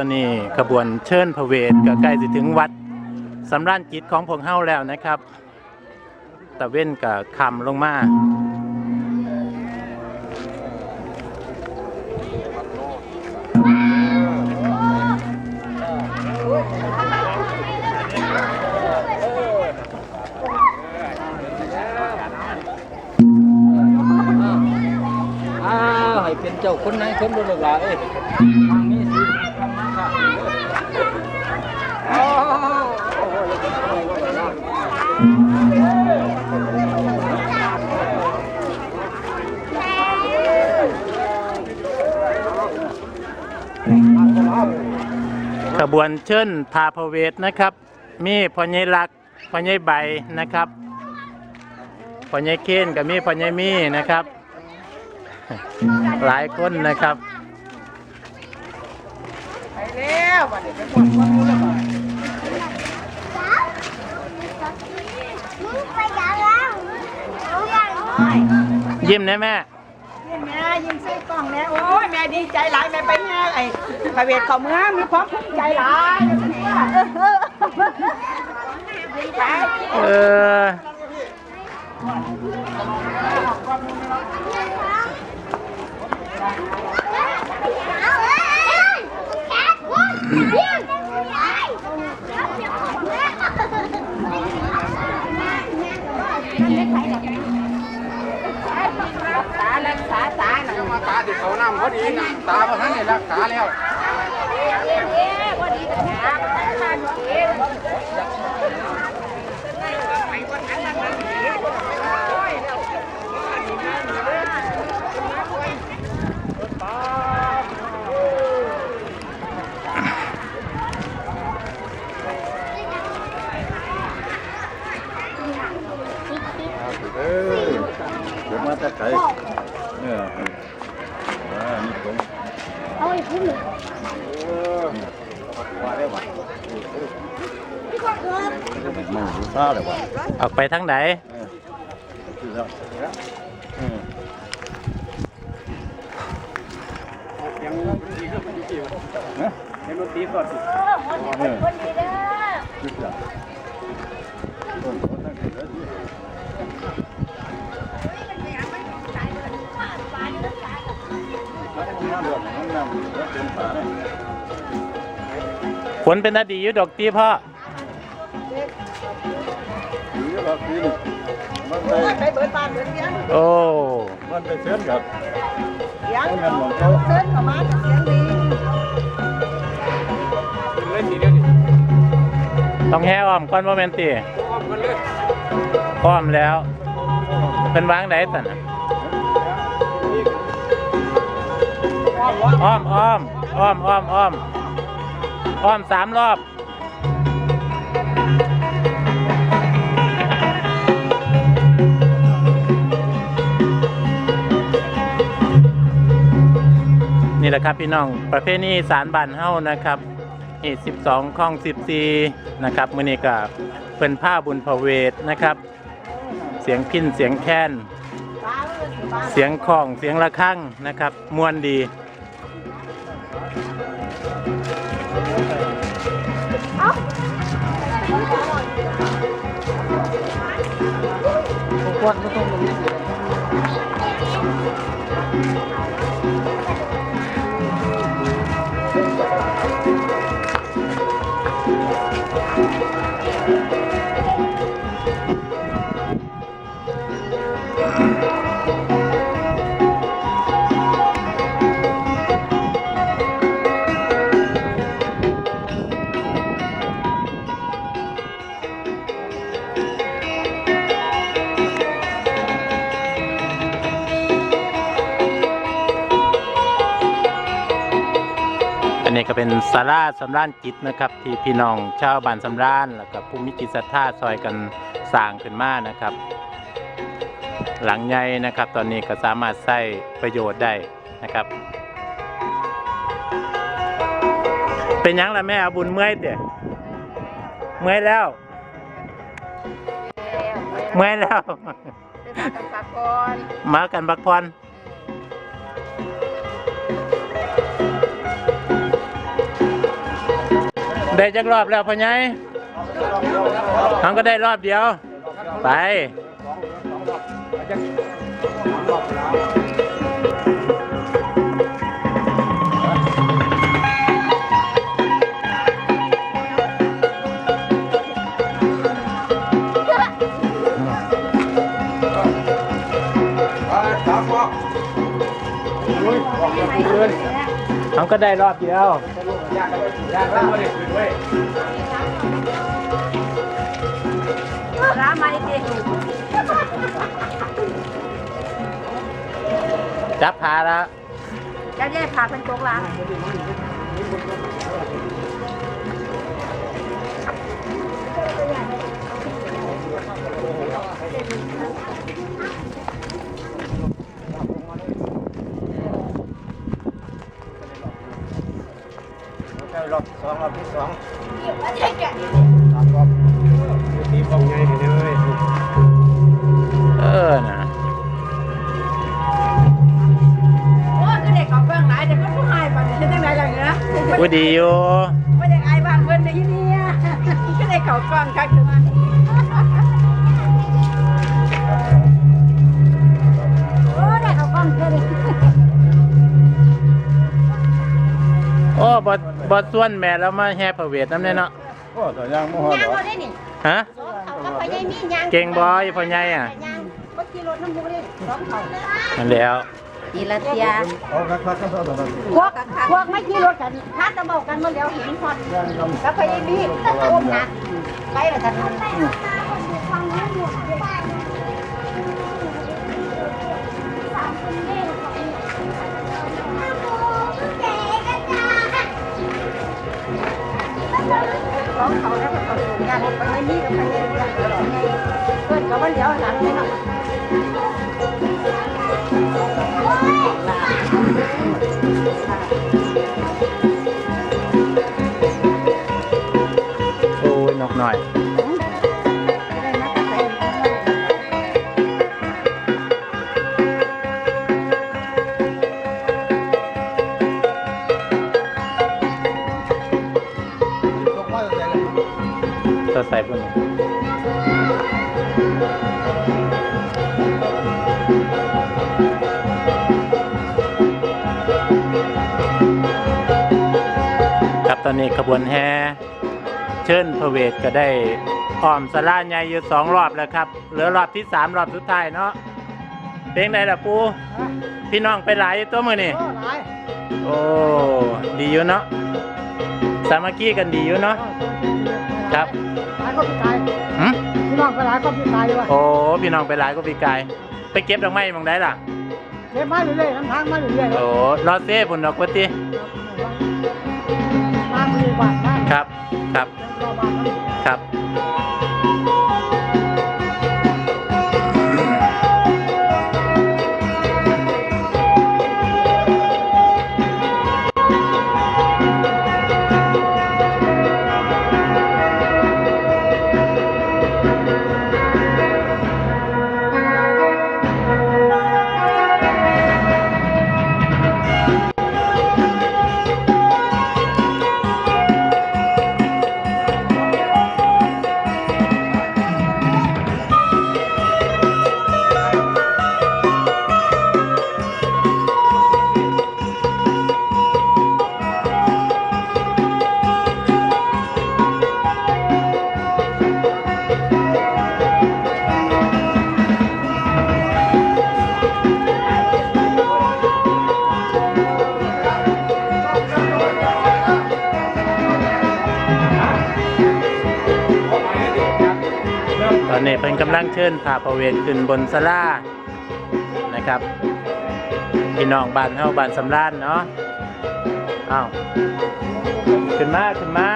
อนนี้ขบวนเชิญพระเวทก็ใกล้สิถึงวัดสำรานจิตของพวกเฮาแล้วนะครับตะเว้นกับคำลงมาอ้าวให้เป็นเจ้าคนไหนคนบ่ลูกหลาเอ้ยทางนี้ ขบวนเชิญพาพระเวทนะครับ มีพอใหญ่ลักษณ์พ่อใหญ่ใบนะครับพอใหญ่เค้นกับมีพอใหญ่มีนะครับ หลายคนนะครับไปแล้วบัดนี้ไปพวกคนนู้นแล้วบัดมึงไปจับแมึงยังน้อยยิ้มนะแม่ยิ้มใส่กล่องแม่โอ้ยแม่ดีใจหลายแม่ไป ไอ้ประเวทเขาเมืองมีความภูมิใจหลายเออ เอาเอ้ยแคทคุณเรียกยายแล้วเดี๋ยวแม่รักษารักษาตาหน่อย มาตาที่เขานำพอ ตาบ่ทันได้รักษาแล้วเดี๋ยวมาจากไกลเอออ่านี่ผม เอาไอ้พุ่ง ว่าได้ว่า มันรู้ซาเลยว่าออกไปทางไหนเออคือแล้วเออยังดีก็เป็นดีวะนะให้รถตีก่อนสิเออคือแล้วคนคนนั่นคือแล้วที่น้ำเดือดน้ำน้ำแล้วเป็นฝาเนี่ยฝนเป็นอดีอยู่ดอกตีพ่อ หรือว่าคือนี่มันไปไปเบิดบ้านเบิดเสียงโอ้มันไปเส้นกับเสียงเขาเส้นเขามาจากเสียงดีเล่นทีเดียวนี่ต้องแห่อ้อมก่อนโมเมนตีอ้อมกันเลยอ้อมแล้ว เป็นวางไหนสันน่ะอ้อมวะอ้อมอ้อมอ้อมอ้อมอ้อมอ้อมสามรอบ นี่แหละครับพี่น้องประเภทนี้สารบันเฮ้านะครับอีสิบสองข้องสิบสี่นะครับมือนี้ก็เป็นผ้าบุญพเวทนะครับ เสียงพินเสียงแค้นเสียงของเสียงระฆังนะครับมวนดีควันก็ต้อง นนี้ก็เป็นศาลาสำราญจิตนะครับที่พี่น้องชาวบ้านสำราญแล้วก็ผู้มิจิตศรัทธาซอยกันสร้างขึ้นมานะครับ หลังใหญ่นะครับ ตอนนี้ก็สามารถใช้ประโยชน์ได้นะครับ เป็นหยังล่ะแม่อาบุญเมื่อยเตะเมื่อยแล้ว เมื่อยแล้วพักก่อนมากันบักพร ได้จักรอบแล้วพ่อใหญ่น้งก็ได้รอบเดียว ไป เขาก็ได้รอบเดียว ร้านมาดิจับพาแล้วจะแยกผ่าเป็นโจ๊กล้าง องรอบที่สองเออนะโอ้ยก็เด็กเขาเบื้องไหนแต่ก็ผู้ให้บ้านนี้จังไดล่ะเนาะกูดีอยู่ว่าอย่างไอ้บ้านเพิ่นในที่นี่ก็เด็กเขากล้องคักจังว่าโอ้ยเด็กเขากล้องเท่เลยโอ้บอด บอดส่วนแม่แล้วมาแห่พระเวทน้ำเนี่ยเนาะโอ้แต่ยังไม่หอดย่างหรอเอาได้นี่ฮะเขาก็ไปได้มีย่างเก่งบอยพ่อใหญ่อะย่างบ่ขี่รถน้ำมูกเลยสองเขานั่นแล้วทีละเทียเอาคักคักคักคักคักพวกพวกไม่ขี่รถกันถ้าจะบอกกันเมื่อเดียวเห็นคนแล้วไปได้มีร่วมนะไปละกัน สองเขาแล้วก็เขาสูงย่างไปไม่มีกับไปได้มีเพื่อนก็วันเดียวหลังเลยเนาะ อนนี้ขบวนแห่เชิญพระเวทก็ได้อ้อมสลาใหญ่อยู่สองรอบแล้วครับ เหลือรอบที่สามรอบสุดท้ายเนาะเพลงใดล่ะปูพี่น้องไปหลายอยู่ตัวมือนี่โอ้ดีอยู่เนาะสามัคคีกันดีอยู่เนาะครับหลายก็พี่กายหึพี่น้องก็หลายก็พี่กายว่ะโอ้พี่น้องไปหลายก็ปีกาย ไปเก็บดอกไม้หมองได้ล่ะเก็บมาเรื่อยๆน้ำทางมาเรื่อยๆโอ้รอเซ่ผลดอกกว่าติ ครับ ครับรอบาทครับ ตอนนี้เพิ่นกำลังเชิญพาประเวทขึ้นบนสลานะครับพี่น้องบ้านเฮาบ้านสำรานเนาะอ้าวขึ้นมาขึ้นมา